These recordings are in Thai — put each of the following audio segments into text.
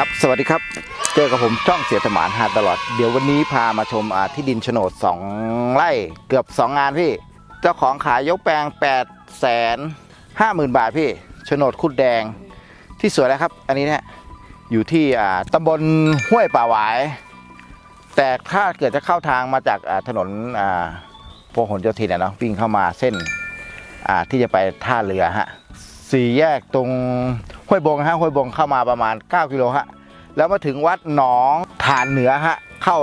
ครับ สวัสดีครับ เจอกับผมช่องเสียสมานหาตลอด เดี๋ยววันนี้พามาชมอ่าที่ดินโฉนด 2 ไร่เกือบ 2 งานพี่ เจ้าของขายยกแปลง8แสนห้าหมื่นบาทพี่โฉนดคุดแดงที่สวยแล้วครับ อันนี้เนี่ยอยู่ที่อ่าตำบลห้วยป่าหวาย แต่ถ้าเกิดจะเข้าทางมาจากถนนอ่าพหลโยธินเนาะวิ่งเข้ามาเส้นอ่าที่จะไปท่าเรือฮะสี่แยกตรงห้วยบงฮะห้วยบงเข้ามาประมาณ 9 กิโลฮะ แล้วมาถึงวัดหนองฐานเหนือฮะเข้า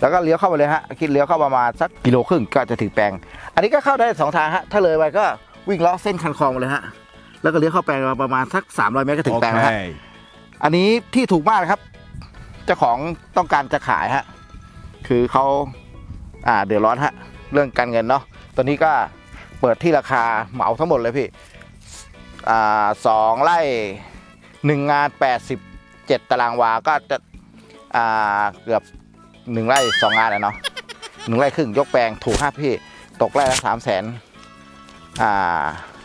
แล้วก็เลี้ยวเข้าไปเลยฮะคิดเลี้ยวเข้าประมาณสักกิโลครึ่งก็จะถึงแปลง อันนี้ก็เข้าได้สองทางฮะถ้าเลยไปก็วิ่งเลาะเส้นคันคลองไปเลยฮะแล้วก็เลี้ยวเข้าแปลงมาประมาณสัก300เมตรก็ถึงแปลงแล้วฮะ Okay. อันนี้ที่ถูกมากนะครับเจ้าของต้องการจะขายฮะคือเขาอ่าเดือดร้อนฮะเรื่องการเงินเนาะตอนนี้ก็เปิดที่ราคาเหมาทั้งหมดเลยพี่อ่าสองไร่หนึ่งงานแปดสิบ เจ็ดตารางวา ก็จะอ่าเกือบหนึ่งไร่สองงานอะเนาะหนึ่งไร่ครึ่งยกแปลงถูกห้าพี่ ตกไร่ละสามแสน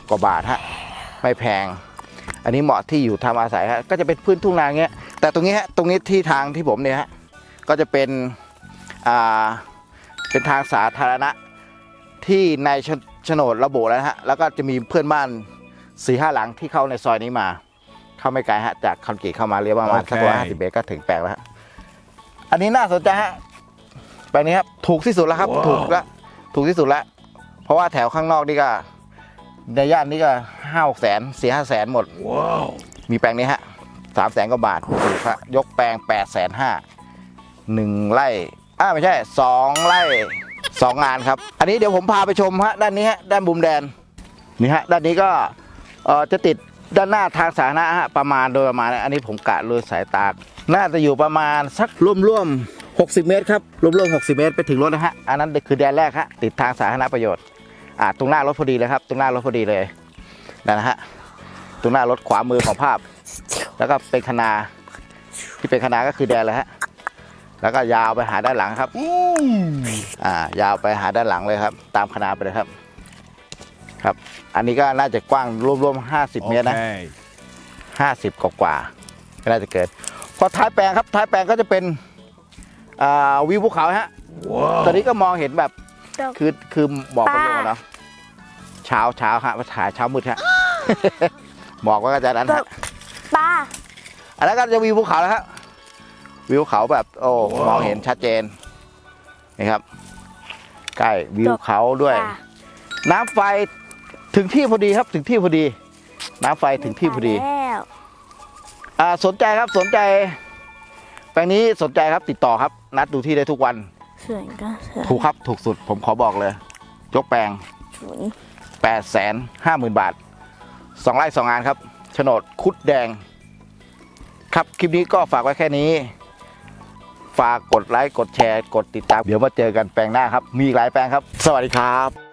กว่าบาทฮะไม่แพง อันนี้เหมาะที่อยู่ทำอาศัยฮะก็จะเป็นพื้นทุ่งนาเงี้ย แต่ตรงนี้ฮะตรงนี้ที่ทางที่ผมเนี่ยฮะก็จะเป็นอ่าเป็นทางสาธารณะที่ในโฉนดระบุแล้วฮะแล้วก็จะมีเพื่อนบ้านสี่ห้าหลังที่เข้าในซอยนี้มา เข้าไม่ไกลฮะจากคอนกรีตเข้ามาเรียกประมาณสักโอเคร้อยห้าสิบเมตรก็ถึงแปลงแล้วฮะอันนี้น่าสนใจฮะแปลงนี้ครับถูกที่สุดแล้วครับถูกแล้วถูกที่สุดแล้วเพราะว่าแถวข้างนอกนี่ก็ในย่านนี้ก็ห้าหกแสนสี่ห้าแสนหมด Wow. มีแปลงนี้ฮะสามแสนกว่าบาทถูกฮะยกแปลงแปดแสนห้าหนึ่งไร่อ้าไม่ใช่สองไร่สองงานครับ อันนี้เดี๋ยวผมพาไปชมฮะด้านนี้ฮะด้านบุมแดนนี่ฮะด้านนี้ก็เอ่อจะติด ด้านหน้าทางสาธารณะฮะประมาณโดยประมาณนะอันนี้ผมกะโดยสายตา น่าจะอยู่ประมาณสักร่วมๆ60 เมตรครับร่วมๆ60 เมตรไปถึงรถนะฮะ อันนั้นคือแดนแรกฮะ ติดทางสาธารณประโยชน์ อ่า ตรงหน้ารถพอดีเลยครับ ตรงหน้ารถพอดีเลย นั่นนะฮะ ตรงหน้ารถขวามือของภาพ แล้วก็เป็นคณาที่เป็นคณาก็คือแดนเลยฮะ แล้วก็ยาวไปหาด้านหลังครับ อ่า ยาวไปหาด้านหลังเลยครับ ตามคณาไปเลยครับ ครับ อันนี้ก็น่าจะกว้างรวมๆห้าสิบเมตรนะ Okay. ห้าสิบกว่าๆก็น่าจะเกิด พอท้ายแปลงครับ ท้ายแปลงก็จะเป็นอ่าวิวภูเขาฮะ Wow. ตอนนี้ก็มองเห็นแบบดอกคือคือบอกกันลงป้าอะเนาะ เช้าเช้าฮะถ่ายเช้ามืดฮะบอกว่าก็จะนั้นฮะป้าอันนั้นก็จะวิวภูเขาแล้วครับวิวเขาแบบ โอ้มองเห็นชัดเจนนี่ครับ ใกล้วิวเขาด้วยป้าน้ำไฟ ถึงที่พอดีครับถึงที่พอดี น้ำไฟถึงที่พอดีแล้วอ่าสนใจครับสนใจแปลงนี้สนใจครับติดต่อครับ นัดดูที่ได้ทุกวันส่วนก็ส่วนถูกครับถูกสุดผมขอบอกเลย ยกแปลงศูนย์แปดแสนห้าหมื่นบาทสองไร่สองงานครับโฉนดคุดแดง ครับคลิปนี้ก็ฝากไว้แค่นี้ ฝากกดไลค์กดแชร์ กดติดตาม เดี๋ยวมาเจอกันแปลงหน้าครับ มีอีกหลายแปลงครับ สวัสดีครับ